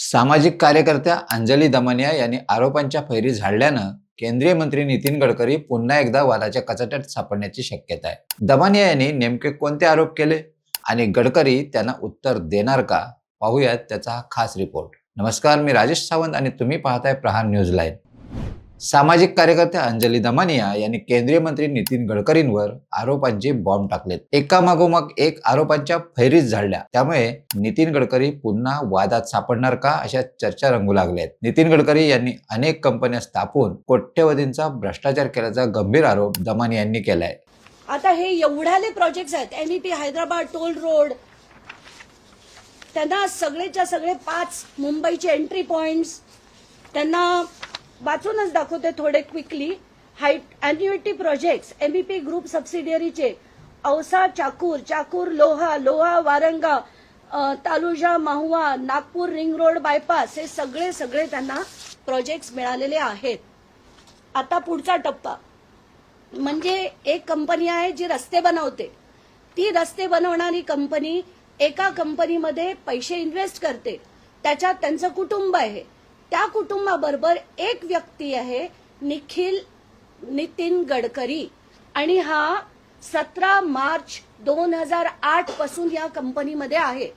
सामाजिक कार्यकर्त्या अंजली दमनिया यांनी आरोपांच्या फैरी झाडल्यानं केंद्रीय मंत्री नितीन गडकरी पुन्हा एकदा वादाच्या कचाट्यात सापडण्याची शक्यता आहे. दमानिया यांनी नेमके कोणते आरोप केले आणि गडकरी त्यांना उत्तर देणार का? पाहूयात त्याचा हा खास रिपोर्ट नमस्कार मी राजेश सावंत आणि तुम्ही पाहताय प्रहार न्यूज लाईन सामाजिक कार्यकर्त्या अंजली दमानिया यांनी केंद्रीय मंत्री नितीन गडकरींवर आरोपांचे बॉम्ब टाकलेत. एकामागोमाग एक आरोपांच्या फैरीत झाडल्या. त्यामुळे नितीन गडकरी पुन्हा वादात सापडणार का अशा चर्चा रंगू लागल्यात. नितीन गडकरी यांनी अनेक कंपन्या स्थापून कोट्यवधींचा भ्रष्टाचार केल्याचा गंभीर आरोप दमानी यांनी केलाय. आता हे एवढ्याले प्रोजेक्ट आहेत. N T Hyderabad toll road. त्यांना सगळेच्या सगळे पाच मुंबईचे एंट्री पॉइंट्स त्यांना वाचूनच दाखवते थोडे क्विकली हाईट अॅन्युइटी प्रोजेक्ट्स एमईपी ग्रुप सबसिडियरीचे औसा चाकूर चाकूर लोहा लोहा वारंगा तालुजा महुआ नागपूर रिंग रोड बायपास हे सगळे सगळे त्यांना प्रोजेक्ट मिळालेले आहेत. आता पुढचा टप्पा. म्हणजे एक कंपनी आहे जी रस्ते बनवते. ती रस्ते बनवणारी कंपनी एका कंपनीमध्ये पैसे इन्व्हेस्ट करते. त्याच्यात त्यांचं कुटुंब आहे. त्या कुटुंबाबरोबर एक व्यक्ती आहे निखिल नितीन गडकरी. आणि हा सतरा मार्च दोन हजार आठपासून या कंपनीमध्ये आहे.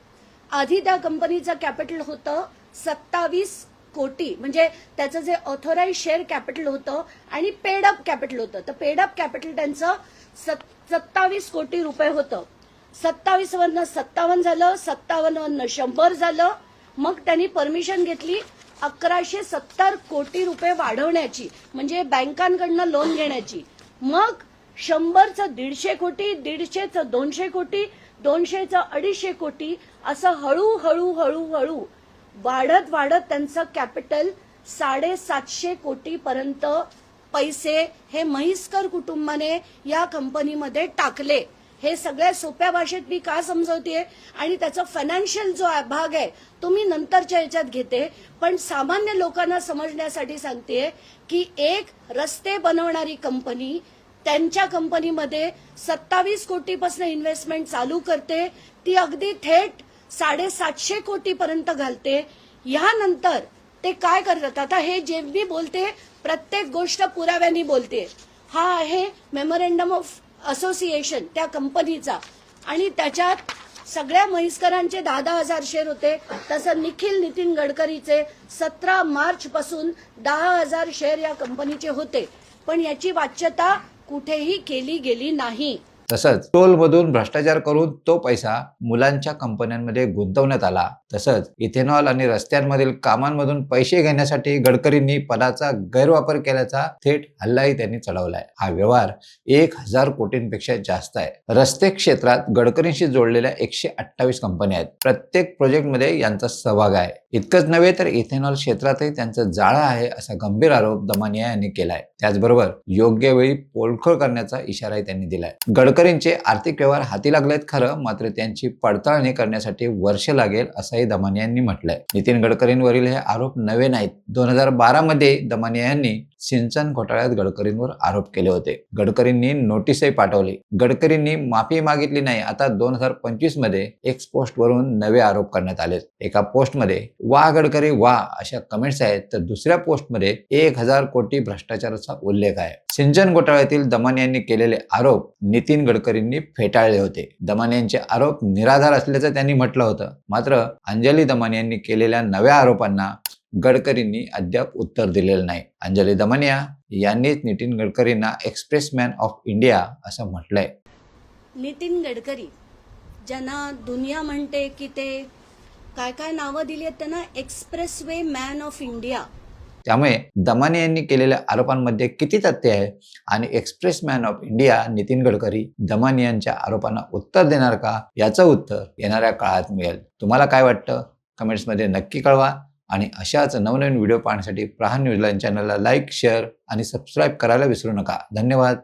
आधी त्या कंपनीचं कॅपिटल होतं सत्तावीस कोटी. म्हणजे त्याचं जे ऑथोराईज शेअर कॅपिटल होतं आणि पेडअप कॅपिटल होतं. तर पेडअप कॅपिटल त्यांचं सत्तावीस कोटी रुपये होतं. सत्तावीस वरनं सत्तावन्न झालं सत्तावन्न वरनं शंभर झालं. मग त्यांनी परमिशन घेतली अकराशे सत्तर कोटी रुपये वाढवण्याची म्हणजे बँकांकडनं लोन घेण्याची. मग शंभरचं दीडशे कोटी दीडशेचं दोनशे कोटी दोनशेचं अडीचशे कोटी असं हळूहळू हळूहळू वाढत वाढत त्यांचं कॅपिटल साडेसातशे कोटीपर्यंत पैसे हे म्हैसकर कुटुंबाने या कंपनीमध्ये टाकले. हे सगळ्या सोप्या भाषेत मी का समजवते आणि त्याचा फायनान्शियल जो भाग आहे तो मी नंतरच्या ह्याच्यात घेते. पण सामान्य लोकांना समजण्यासाठी सांगते की एक रस्ते बनवणारी कंपनी त्यांच्या कंपनीमध्ये सत्तावीस कोटीपासून इन्व्हेस्टमेंट चालू करते. ती अगदी थेट साडेसातशे कोटीपर्यंत घालते. यानंतर ते काय करतात? आता हे जे मी बोलते प्रत्येक गोष्ट पुराव्यानी बोलते. हा आहे मेमोरेंडम ऑफ असोसिएशन त्या कंपनीचा. आणि त्याच्यात सगळ्या म्हैसकरांचे दहा दहा हजार शेअर होते. तसं निखिल नितीन गडकरीचे सतरा मार्च पासून दहा हजार शेअर या कंपनीचे होते. पण याची वाच्यता कुठेही केली गेली नाही. तसंच टोलमधून भ्रष्टाचार करून तो पैसा मुलांच्या कंपन्यांमध्ये गुंतवण्यात आला. तसंच इथेनॉल आणि रस्त्यांमधील कामांमधून पैसे घेण्यासाठी गडकरींनी पदाचा गैरवापर केल्याचा थेट हल्लाही त्यांनी चढवलाय. हा व्यवहार एक हजार कोटींपेक्षा जास्त आहे. रस्ते क्षेत्रात गडकरींशी जोडलेल्या एकशे अठ्ठावीस कंपन्या आहेत. प्रत्येक प्रोजेक्टमध्ये यांचा सहभाग आहे. इतकंच नव्हे तर इथेनॉल क्षेत्रातही त्यांचं जाळं आहे असा गंभीर आरोप दमानिया यांनी केलाय. त्याचबरोबर योग्य वेळी पोलखोल करण्याचा इशाराही त्यांनी दिलाय. गडकरींचे आर्थिक व्यवहार हाती लागलेत खरं मात्र त्यांची पडताळणी करण्यासाठी वर्ष लागेल असंही दमानिया यांनी म्हटलंय. नितीन गडकरींवरील हे आरोप नवे नाहीत. दोन हजार बारा मध्ये दमानिया यांनी सिंचन घोटाळ्यात गडकरींवर आरोप केले होते. गडकरींनी नोटीसही पाठवली. गडकरींनी माफी मागितली नाही. आता दोन हजार पंचवीसमध्ये एक्स पोस्ट वरून नवे आरोप करण्यात आले एका पोस्टमध्ये वा गडकरी वा अशा कमेंट्स आहेत. तर दुसऱ्या पोस्टमध्ये एक हजार कोटी भ्रष्टाचाराचा उल्लेख आहे. सिंचन घोटाळ्यातील दमान यांनी केलेले आरोप नितीन गडकरींनी फेटाळले होते. दमाने यांचे आरोप निराधार असल्याचं त्यांनी म्हटलं होतं. मात्र अंजली दमाने यांनी केलेल्या नव्या आरोपांना गडकरींनी अद्याप उत्तर दिलेलं नाही. अंजली दमानिया यांनीच नितीन गडकरींना एक्सप्रेसमॅन ऑफ इंडिया असं म्हटलंय. नितीन गडकरी ज्यांना दुनिया म्हणते की ते काय काय नावं दिली आहेत त्यांना? Expressway man of India. त्यामुळे दमाने यांनी केलेल्या आरोपांमध्ये किती तथ्य आहे? आणि express man of India Nitin Gadkari Damane यांच्या आरोपांना उत्तर देणार का? याचं उत्तर येणाऱ्या काळात मिळेल. तुम्हाला काय वाटतं? कमेंट्समध्ये नक्की कळवा. आणि अशाच नवनवीन व्हिडिओ पाहण्यासाठी प्रहार न्यूजलाईन चॅनलला लाईक शेअर आणि सबस्क्राईब करायला विसरू नका. धन्यवाद.